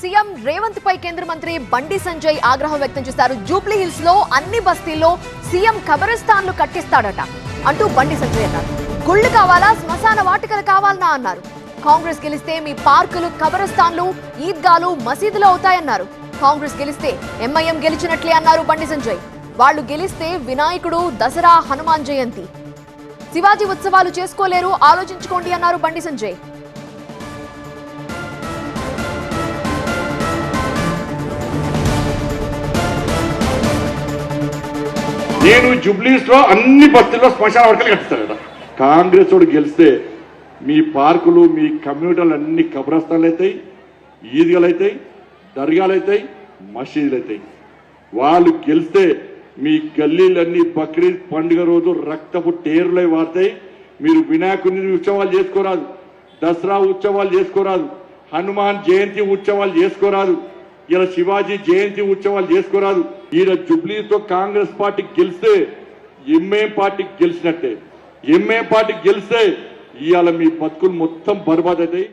CM Revanth పై కేంద్ర మంత్రి బండి సంజయ్ ఆగ్రహం వ్యక్తం చేశారు. జూబ్లీ హిల్స్లో అన్ని బస్తీల్లో సీఎం కబరిస్తాన్లు కట్టిస్తాడట అంటూ బండి సంజయ్ అన్నారు. గుళ్ళు కావాలా శ్మశాన వాటికలు కావాలనా అన్నారు. కాంగ్రెస్ గెలిస్తే మీ పార్కులు కబరస్థాన్లు ఈద్గాలు మసీదులు అవుతాయన్నారు. కాంగ్రెస్ గెలిస్తే ఎంఐఎం గెలిచినట్లే అన్నారు బండి సంజయ్. వాళ్ళు గెలిస్తే వినాయకుడు దసరా హనుమాన్ జయంతి. శివాజీ ఉత్సవాలు చేసుకోలేరు ఆలోచించుకోండి అన్నారు బండి సంజయ్. నేను జుబ్లీస్లో అన్ని బస్తీల్లో శ్మశాన వర్గాలు కట్టిస్తాను కదా. కాంగ్రెస్ వాడు గెలిస్తే మీ పార్కులు మీ కమ్యూనిటీలు అన్ని కబ్రస్థాన్లు అవుతాయి ఈద్గాలు అవుతాయి దర్గాలు అవుతాయి మసీదులు అవుతాయి. వాళ్ళు గెలిస్తే మీ గల్లీలన్నీ బక్రీద్ పండుగ రోజు రక్తపు టేరులై వాడతాయి మీరు వినాయకుని ఉత్సవాలు చేసుకోరాదు దసరా ఉత్సవాలు చేసుకోరాదు హనుమాన్ జయంతి ఉత్సవాలు చేసుకోరాదు. ఇలా శివాజీ జయంతి ఉత్సవాలు చేసుకోరాదు. ఈయన జుబ్లీతో కాంగ్రెస్ పార్టీ గెలిస్తే ఎంఏ పార్టీ గెలిచినట్టే. ఎంఏ పార్టీ గెలిస్తే ఇవాళ మీ బతుకులు మొత్తం బర్బాద్ అవుతాయి.